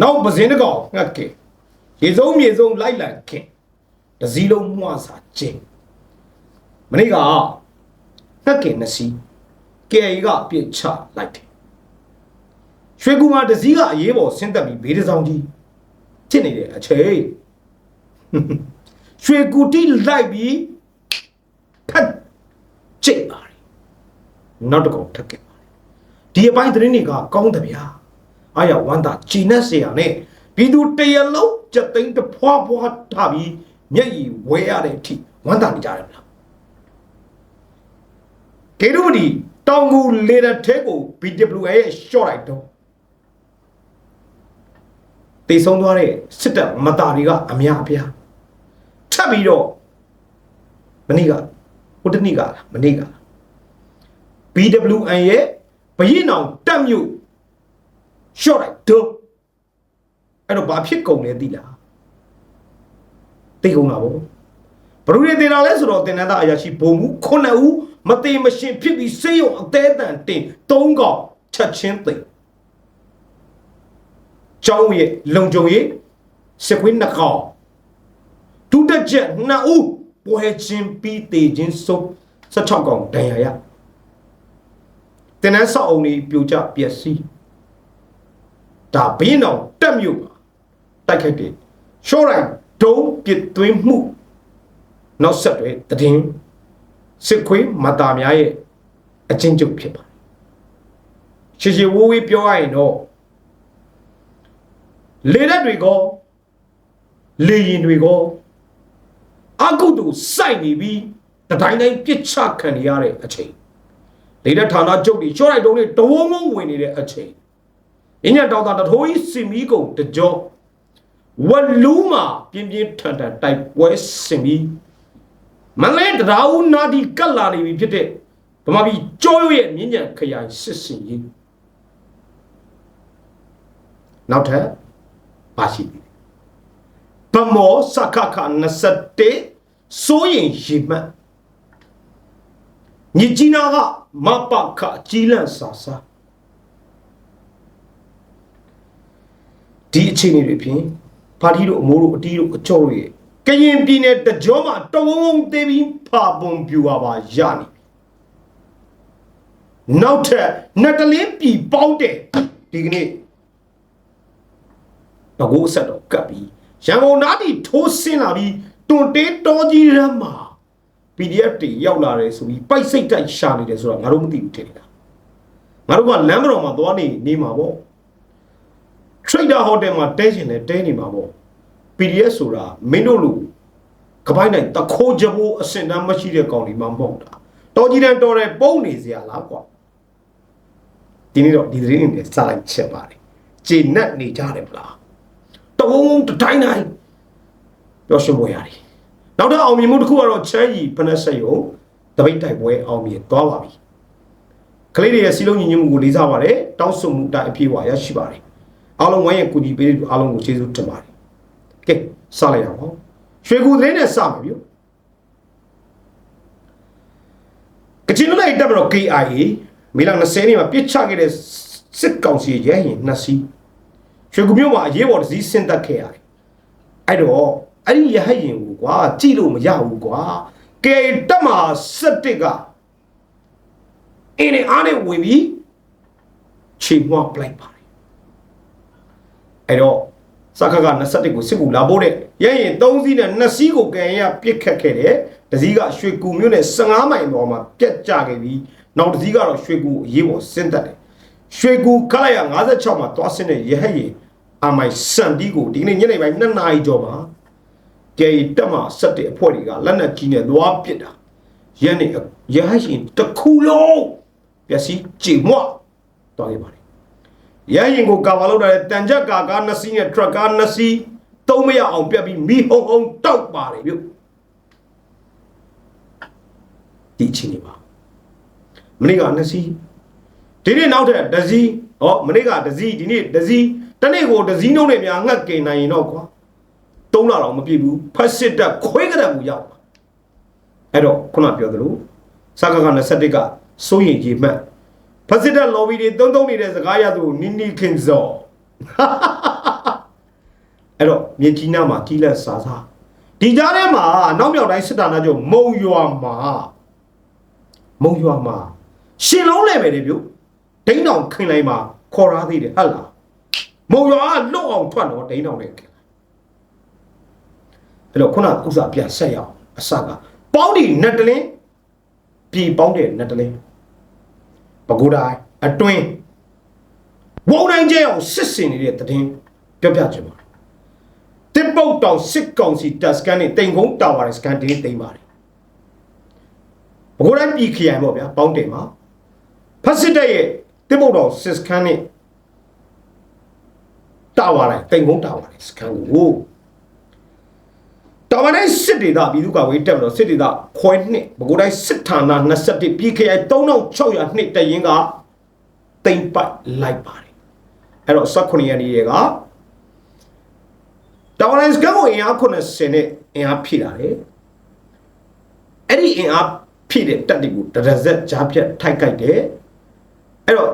နောက်ပဇင်းတကောင်ငှက်ကင်ရေစုံမြေစုံလိုက်လံခင်တစည်းလုံးမွှစာချင်းမနေ့ကငှက်ကင်နှစ်စီးကယ်ရီကပြစ်ချလိုက်တယ်ရွှေကူမှာတစည်းကအရေးပေါ်ဆင်းသက်ပြီးဘေးတစ်စောင်းကြီးဖြစ်နေတဲ့အချိန်ရွှေကူတိလိုက်ပြီးဖတ်ကျိတ်ပါတယ်နောက်တစ်ကောင်ထပ်ခဲ့ပါတယ်ဒီအပိုင်းသတင်းတွေကကောင်းတယ်ဗျာ အာရဝန္တာဂျီနက်ဆရာနဲ့ပြည်သူတရလုံးကြက်သိန်းတဖွာဖွာထပြီးမျက်ရည်ဝဲရတဲ့အထိဝန္တာနေကြတယ်ဗျာဒေရုမဒီတောင်ကူလေတာထဲကို BWA ရဲ့ short လိုက်တော့တိတ်ဆုံးသွားတဲ့စစ်တပ်မတာတွေကအများအပြားထပ်ပြီးတော့မနေ့ကဟိုတနေ့ကလားမနေ့က BWN ရဲ့ဘရင်အောင်တက်မြို့ short လိုက်တော့အဲ့တော့ဘာဖြစ်ကုန်လဲသိလားသိကုန်တာဗောဘယ်လိုလဲတင်တာလဲဆိုတော့တင်နန်းသားအရာရှိဘုံမှုခုနှစ်ဦးမသေးမရှင်ဖြစ်ပြီးစေယုံအသေးအတန်တင်သုံးកောင်ချက်ချင်းသိကျောင်းရဲ့လုံကြုံရေးစကွင်းနှကောင်ဒုတက်ချက်နှစ်ဦးပွဲချင်းပြီးတေချင်းစုပ်16កောင်ဒဏ်ရာရတင်နန်းဆောက်အုံကြီးပြိုကျပျက်စီး ဒါဘင်းတော်တက်မြို့ပါတိုက်ခိုက်တယ်ရှော့ရိုင်ဒုံးပစ်သွင်းမှုနောက်ဆက်တွဲတည်င်းစစ်ခွေးမတာများရဲ့အချင်းချုပ်ဖြစ်ပါတယ်ရှေရှေဝိုးဝေးပြောရရင်တော့လေရက်တွေကလေရင်တွေကအာကုတုစိုက်နေပြီးတတိုင်းတိုင်းပြစ်ချခံနေရတဲ့အချိန်လေရက်ဌာနချုပ်တွေရှော့လိုက်တုံးတွေတဝုံဝုံဝင်နေတဲ့အချိန် အင်းညတောက်တာတထိုးကြီးစင်မီကုံတကြောဝလူးမှာပြင်းပြင်းထန်ထန်တိုက်ပွဲစင်ပြီးမလဲတရာဦးနာဒီကတ်လာနေပြီဖြစ်တဲ့ဗမာပြည်ကြောရွရဲ့မြင်းညံခရိုင်စစ်စင်ကြီးနောက်ထပ်ပါရှိပြီဗမောစခခ21စိုးရင်ရေမှတ်ညကြီးနာကမပခကြီးလန့်စာစာ ဒီအခြေအနေတွေဖြင့်ပါတီတို့အမိုးတို့အတီးတို့အကျော်တို့ရဲ့ကရင်ပြည်နယ်တကြောမှာတဝုံဝုံသေးပြီးဖာပုံပြူပါပါရနေနောက်ထပ်နှစ်တလင်းပြည်ပေါက်တဲ့ဒီကနေ့တကူဆက်တော့ကပ်ပြီးရန်ကုန်သားတီထိုးဆင်းလာပြီးတွန်တေးတော်ကြီးရမ်းမှာ PDF တွေရောက်လာတယ်ဆိုပြီးပိုက်စိတ်တိုက်ရှာနေတယ်ဆိုတော့ငါတို့မသိဘူးထင်နေတာငါတို့ကလမ်းမတော်မှာသွားနေနေမှာပေါ့ trader hotel မှာတဲရှင်တယ်တဲနေမှာပေါ့ PDF ဆိုတာမင်းတို့လူကပိုင်းနိုင်တခိုးကြဘိုးအစင်တမ်းမရှိတဲ့ကောင်ဒီမှာမဟုတ်တာတော်ကြီးတန်းတော်တယ်ပုံနေစရာလားကွာဒီနေ့တော့ဒီသတင်းတွေနဲ့စလိုက်ချက်ပါတယ်ကျေနပ်နေကြတယ်မလားတဝုံဝုံတတိုင်းတိုင်းပြောရှင်ပွဲရတယ်နောက်တော့အောင်မြင်မှုတစ်ခုကတော့ချမ်းရီဖနက်ဆက်ယုံတပိတ်တိုက်ပွဲအောင်မြင်သွားပါပြီကလေးတွေရဲ့စီလုံးညီညွတ်မှုကိုလေးစားပါတယ်တောင်းဆိုမှုအတိုင်းအပြည့်အဝရရှိပါတယ် အားလုံးဝိုင်းရကူညီပေးတဲ့သူအားလုံးကိုကျေးဇူးတင်ပါတယ်ကဲစလိုက်အောင်ဟောရွှေကူသတင်းနဲ့စမယ်ဗျကချင်လူလိုက်တပ်မတော် KIA မေလ20နေ့မှာပြစ်ချခဲ့တဲ့စစ်ကောင်စီရဲရင်နှစ်စီးရွှေကူမြို့မှာအရေးပေါ်တစ်စီးဆင်းသက်ခဲ့ရတယ်အဲ့တော့အဲ့ဒီရဟရင်ကိုကွာကြည့်လို့မရဘူးကွာကဲတက်မှာ17ကအင်းနဲ့အားနဲ့ဝင်ပြီးချိန်မွားပလိုက်ပါတယ် အဲ့တော့စခက21ကိုစစ်ကူလာဖို့တဲ့ရရင်3စီးနဲ့2စီးကိုကန်ရပြစ်ခတ်ခဲ့တယ်တစည်းကရွှေကူမြို့နဲ့15မိုင်ပေါ်မှာပြက်ကျခဲ့ပြီးနောက်တစည်းကတော့ရွှေကူအရေးပေါ်ဆင်းသက်တယ်ရွှေကူခလိုက်ရ56မှာတွားဆင်းတဲ့ရဟရင်အမိုင်စန်တီကိုဒီနေ့ညနေပိုင်း2နာရီကျော်မှာကဲတက်မှာဆက်တဲ့အဖွဲ့တွေကလက်နက်ကြီးနဲ့သွားပစ်တာရန်နေရဟရင်တစ်ခုလုံးပျက်စီးကြေမွသွားခဲ့ပါတယ် ရဟရင်ကိုကာဗာလောက်တဲ့တန်ကြက်ကာကားနှစ်စီးနဲ့ထရက်ကားနှစ်စီးသုံးမရအောင်ပြက်ပြီးမိဟုံဟုံတောက်ပါတယ်ပြုဒီအချိန်နေပါမနေ့ကနှစ်စီးဒီနေ့နောက်ထပ်တစ်စီးဟောမနေ့ကတစ်စီးဒီနေ့တစ်စီးတနေ့ကိုတစ်စီးနှုံးနဲ့များငတ်กินနိုင်ရင်တော့ကွာသုံးလာတော့မပြည့်ဘူးဖက်စစ်တက်ခွေးကြတဲ့ကူရောက်အဲ့တော့ခုနပြောသလိုစကားက21ကစိုးရင်ကြီးမှတ် ဖက်စစ်တက် lobby တွေသုံးသုံးနေတဲ့စကားရသူနီနီခင်ဇော်အဲ့တော့မြေကြီးနားမှာကြီးလက်စားစားဒီကြားထဲမှာနောက်မြောက်တိုင်းစစ်တာနာကျုံမုံရွာမှာမုံရွာမှာရှင်လုံးလဲပဲလေပြုဒိန်းတောင်ခင်လိုက်မှာခေါ်ရသေးတယ်ဟဟလားမုံရွာကလွတ်အောင်ထွက်တော့ဒိန်းတောင်နဲ့ခင်အဲ့တော့ခုနဥစ္စာပြန်ဆက်ရအောင်အစကပေါင်းဒီနတ်တလင်းပြည်ပေါင်းတဲ့နတ်တလင်း ပကူတိုင်းအတွင်းဝုံတိုင်းကျဲအောင်စစ်စင်နေတဲ့တည်င်းပြောပြချင်ပါတယ်တစ်ပုတ်တောင်စစ်ကောင်စီတပ်စကန်နဲ့တိမ်ကုန်းတာဝါတဲ့စကန်တင်းတိမ်ပါတယ်ပကူတိုင်းပြည်ခရိုင်ပေါ့ဗျာပေါင်းတယ်မှာဖက်စစ်တပ်ရဲ့တစ်ပုတ်တောင်စစ်စကန်နဲ့တာဝါတဲ့တိမ်ကုန်းတာဝါတဲ့စကန်ကို တာဝါတဲ့စစ်ဒေသပြည်သူ့ကာကွယ်တပ်မတော်စစ်ဒေသခွဲနှစ်ပကူတိုင်းစစ်ဌာန21ပြည်ခရိုင်3600နှစ်တရင်ကတိမ်ပတ်လိုက်ပါတယ်အဲ့တော့18ရက်နေ့ကတာဝါတိုင်းစကန်ကိုအင်အား80နဲ့အင်အားဖြည့်လာတယ်အဲ့ဒီအင်အားဖြည့်တဲ့တပ်တွေကိုတရဇက်ကြားဖြတ်ထိုက်ကြိုက်တယ်အဲ့တော့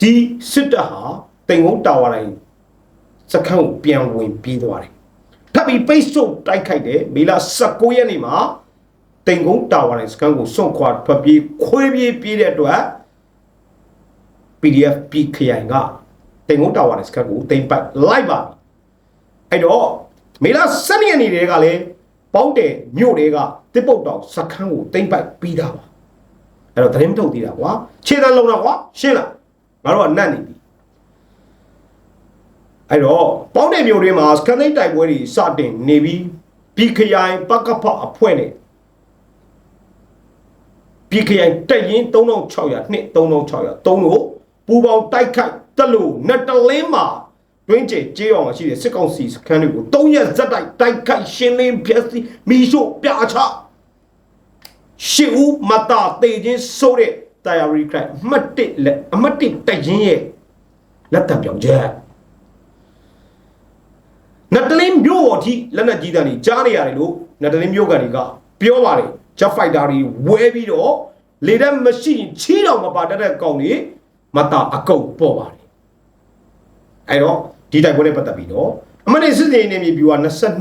ဒီစစ်တပ်ဟာတိမ်ကုန်းတာဝါတိုင်းစခန်းကိုပြန်ဝင်ပြီးသွားတယ်ထ ပ်ပြီးပိတ်ဆို့တိုက်ခိုက်တယ်မေလ19ရက်နေ့မှာတိမ်ကုန်းတာဝါတိုင်းစခန်းကိုစွန့်ခွာထွက်ပြေးခွေးပြေးပြေးတဲ့အတွက် PDF ပြည်ခရိုင်ကတိမ်ကုန်းတာဝါတိုင်းစခန်းကိုတိမ်ပိုက်လိုက်ပါအဲ့တော့မေလ12ရက်နေ့တည်းကလည်းပေါင်းတယ်မြို့တွေကတစ်ပုတ်တောင်စခန်းကိုတိမ်ပိုက်ပြီးတာပါအဲ့တော့သတင်းထုတ်သေးတာကွာခြေတန်းလုံးတော့ကွာရှင်းလားငါတို့ကနတ်နေပြီ အဲ့တော့ပေါင်းတယ်မြို့တွေမှာစကန်သိန်းတိုက်ပွဲတွေစတင်နေပြီးပြည်ခရိုင်ပကဖအဖွဲ့နဲ့ပြည်ခရိုင်တက်ရင်3600နှစ်3600သုံးလို့ပူပေါင်းတိုက်ခိုက်တက်လို့နတ်တလင်းမှာတွင်းကျဲကြေးအောင်ရှိတဲ့စစ်ကောင်စီစခန်းတွေကို၃ရက်ဇက်တိုက်တိုက်ခိုက်ရှင်းလင်းဖျက်ဆီးမိရှို့ပြချရှစ်ဦးမတာတေချင်းဆိုတဲ့ diary crack အမှတ်1လက်အမှတ်1တက်ရင်ရဲ့လက်တံပြောင်ချက် နတ်တလင်းမြို့တော်ထိလက်နက်ကြီးတန်းကြီးကြားနေရတယ်လို့နတ်တလင်းမြို့ကန်တွေကပြောပါတယ် jet fighter တွေဝဲပြီးတော့လေတက်မရှိရင်ချီးတော်မပါတတ်တဲ့ကောင်တွေမတာအကုတ်ပေါ်ပါတယ်အဲ့တော့ဒီတိုက်ပွဲနဲ့ပတ်သက်ပြီးတော့အမတ်နေစစ်စေးနေမြေပြူက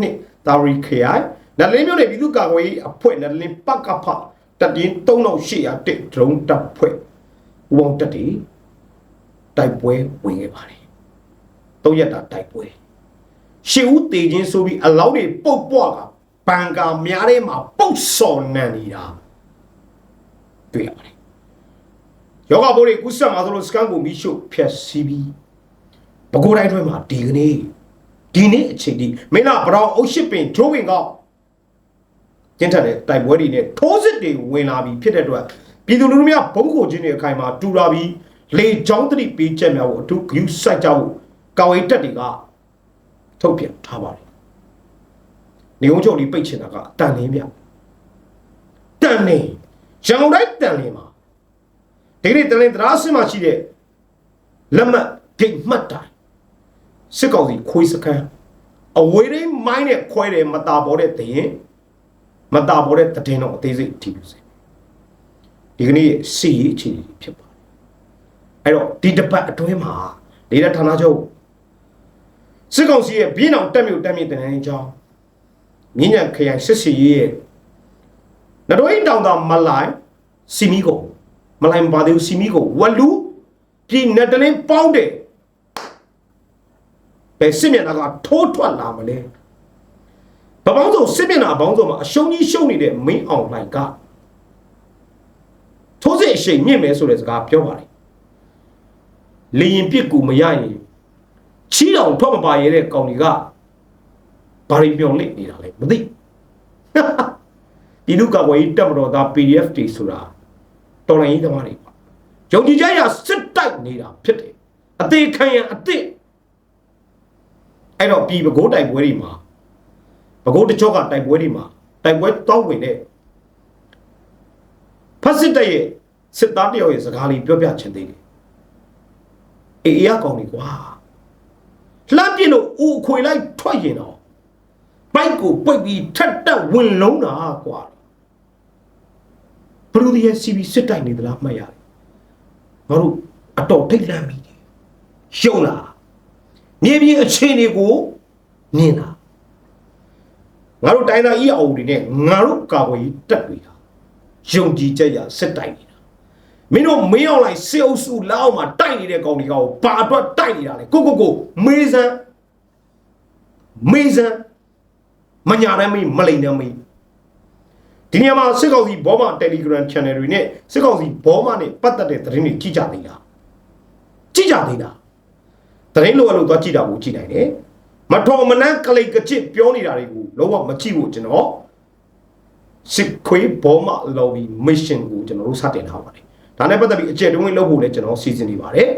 22ဒါရီခရိုင်နတ်လင်းမြို့နယ်ပြည်သူ့ကာကွယ်ရေးအဖွဲ့နတ်လင်းပကဖတပ်ရင်း3800တက်ဒရုန်းတပ်ဖွဲ့ဦးပေါင်းတက်တီတိုက်ပွဲဝင်ခဲ့ပါတယ်၃ရက်တာတိုက်ပွဲ ရှေ့ဦးတေချင်းဆိုပြီးအလောင်းတွေပုတ်ပွားကဘန်ကာများထဲမှာပုတ်စော်နံနေတာတွေ့ရပါတယ်ယောဂဘိုးတွေကုဆက်မှာဆိုလို့စကန်ကိုမီရှို့ဖျက်ဆီးပြီးဘကိုးတိုင်းတွင်းမှာဒီကနေ့ဒီနေ့အချိန်ဒီမင်းလားဘရောင်အုပ်ရှိပင်ဂျိုးဝင်ကောက်ကျင်းထက်တဲ့တိုက်ပွဲတွေနဲ့ထိုးစစ်တွေဝင်လာပြီးဖြစ်တဲ့အတွက်ပြည်သူလူထုများဘုံခိုခြင်းတွေအခိုင်မှာတူလာပြီးလေချောင်းတတိပေးချက်များကိုအထူးဂရုစိုက်ကြဖို့ကာဝေးတက်တွေက ထုတ်ပြန်ထားပါတယ်နေုံချုပ်လေးပိတ်ချင်တာကတန်လင်းပြတန်လင်းရန်ကုန်တိုင်းတန်လင်းမှာဒီနေ့တန်လင်းတရားစင်မှာရှိတဲ့လက်မှတ်ဂိတ်မှတ်တိုင်းစစ်ကောင်စီခွေးစခန်းအဝေးရင်းမိုင်းနဲ့ခွဲတယ်မတာပေါ်တဲ့တရင်မတာပေါ်တဲ့တည်င်းတော့အသေးစိတ်ထီလို့စေဒီကနေ့စီရေးအခြေအနေဖြစ်ပါတယ်အဲ့တော့ဒီတပတ်အတွင်းမှာဒေတာဌာနချုပ် စစ်ကောင်စီရဲ့ဘင်းအောင်တက်မြို့တက်မြင့်တန်းကြောင်းမြင်းညံခရိုင်စစ်စီရေးရဲ့နတော်ရင်တောင်တာမလိုင်စီမီကိုမလိုင်ပါသေးစီမီကိုဝလူပြည်နတလင်းပေါင်းတယ်ဘယ်စစ်မျက်နှာကထိုးထွက်လာမလဲဘပေါင်းစုံစစ်မျက်နှာအပေါင်းစုံမှာအရှုံးကြီးရှုံးနေတဲ့မင်းအောင်လှိုင်ကထိုးစစ်အရှိန်မြင့်မယ်ဆိုတဲ့စကားပြောပါတယ်လေရင်ပြစ်ကူမရရင် ချီးတောင်ထွက်မပါရတဲ့ကောင်တွေကဘာတွေပြောလိမ့်နေတာလဲမသိဒီလူကဝေးတက်မတော်သား PDF တွေဆိုတာတော်လိုင်းရေးသမားတွေပါယုံကြည်ကြရစစ်တိုက်နေတာဖြစ်တယ်အသေးခံရအသစ်အဲ့တော့ပြည်ပကိုးတိုက်ပွဲတွေမှာပကိုးတကြောကတိုက်ပွဲတွေမှာတိုက်ပွဲတောင်းဝင်တဲ့ဖက်စစ်တပ်ရဲ့စစ်သားတယောက်ရဲ့စကားလေးပြောပြချင်သေးတယ်အေးအေးအကောင်တွေကွာ လှမ်းပြလို့ဦးအခွေလိုက်ထွက်ရင်တော့ဘိုက်ကိုပိတ်ပြီးထက်တက်ဝင်လုံးတာကွာဘလူဒီရဲ့စီဘီစစ်တိုက်နေသလားမှတ်ရတယ်ငါတို့အတော်ထိတ်လန့်ပြီရှုံးလားမြေပြင်အခြေအနေကိုမြင်လားငါတို့တိုင်းသားဤအအုပ်တွေနဲ့ငါတို့ကာကွယ်ရေးတက်တွေဟာယုံကြည်ချက်ရစစ်တိုင်နေတာ မင်းတို့မင်းအောင်လိုက်စေအုပ်စုလက်အောက်မှာတိုက်နေတဲ့ကောင်တွေကဘာအတွက်တိုက်နေတာလဲကိုကိုကိုမေးစမ်းမေးစမ်းမညာတမ်းမေးမလိန်တမ်းမေးဒီနေရာမှာစစ်ကောင်စီဘောမ Telegram Channel တွေနဲ့စစ်ကောင်စီဘောမနဲ့ပတ်သက်တဲ့သတင်းတွေကြည့်ကြသေးလားကြည့်ကြသေးလားသတင်းလိုအလို့သွားကြည့်တာကိုကြည့်နိုင်တယ်မတော်မနှမ်းကလိတ်ကချစ်ပြောနေတာတွေကိုလုံးဝမကြည့်ဖို့ကျွန်တော်စစ်ခွေးဘောမ lobby mission ကိုကျွန်တော်တို့စတင်ထားပါတယ် ဒါနဲ့ပတ်သက်ပြီးအကြက်တွင်းလုပ်ဖို့လည်းကျွန်တော်စီစဉ်နေပါတယ်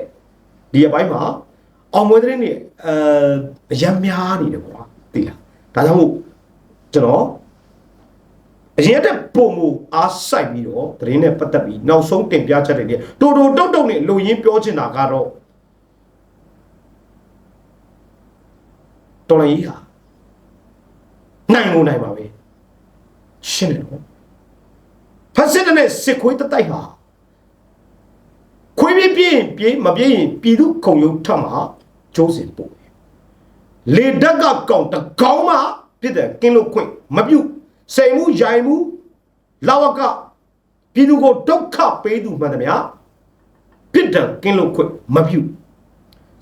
ဒီအပိုင်းမှာအောင်မွေးသတင်းတွေအဲအရမ်းများနေတယ်ကွာသိလားဒါကြောင့်မို့ကျွန်တော်အရင်တက်ပုံမူအားဆိုင်ပြီးတော့သတင်းနဲ့ပတ်သက်ပြီးနောက်ဆုံးတင်ပြချက်တွေနဲ့တူတူတုတ်တုတ်နဲ့လူရင်းပြောချင်တာကတော့တော်လိုင်းကြီးဟာနိုင်လို့နိုင်ပါပဲရှင်းတယ်နော်ဖက်စစ်တဲ့စစ်ခွေးတတိုက်ဟာ ခွေးပြင်းပြင်းပြေးမပြေးရင်ပြည်သူခုံရုံထက်မှာကျိုးစင်ပို့ပဲလေဓာတ်ကကောင်တကောင်းမှဖြစ်တယ်ကင်းလို့ခွင့်မပြုတ်စိန်မှုရိုင်မှုလာဝကပြည်သူကိုဒုက္ခပေးသူမှန်တယ်ဗျာဖြစ်တယ်ကင်းလို့ခွင့်မပြုတ်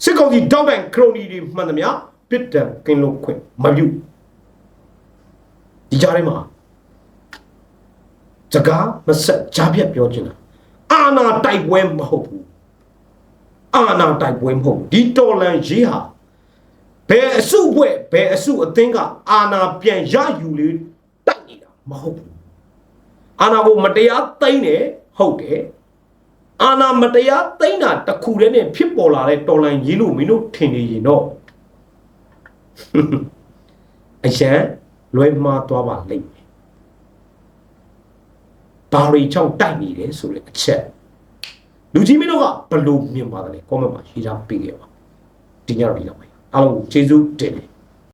စစ်ကောင်စီတောက်တိုင်ခရိုနီတွေမှန်တယ်ဗျာဖြစ်တယ်ကင်းလို့ခွင့်မပြုတ်ဒီကြားထဲမှာစကားမဆက်ကြားပြတ်ပြောချင်တာ အာနာတိုက်ပွဲမဟုတ်ဘူးအာနာတိုက်ပွဲမဟုတ်ဘူးဒီတော်လန်ရေးဟာဘယ်အစုဘွဲ့ဘယ်အစုအသင်းကအာနာပြန်ရယူလေတိုက်နေတာမဟုတ်ဘူးအာနာကိုမတရားသိမ်းတယ်ဟုတ်တယ်အာနာမတရားသိမ်းတာတစ်ခုတည်းနဲ့ဖြစ်ပေါ်လာတဲ့တော်လန်ရေးလို့မင်းတို့ထင်နေရင်တော့အရန်လွဲမှားသွားပါလိမ့်မယ် ဘာရီချောင်းတိုက်နေတယ်ဆိုတဲ့အချက်လူကြီးမင်းတို့ကဘလို့မြင်ပါတယ် comment မှာရေးထားပေးခဲ့ပါဒီညတော့ဒီလောက်ပဲအားလုံးကိုကျေးဇူးတင်တယ်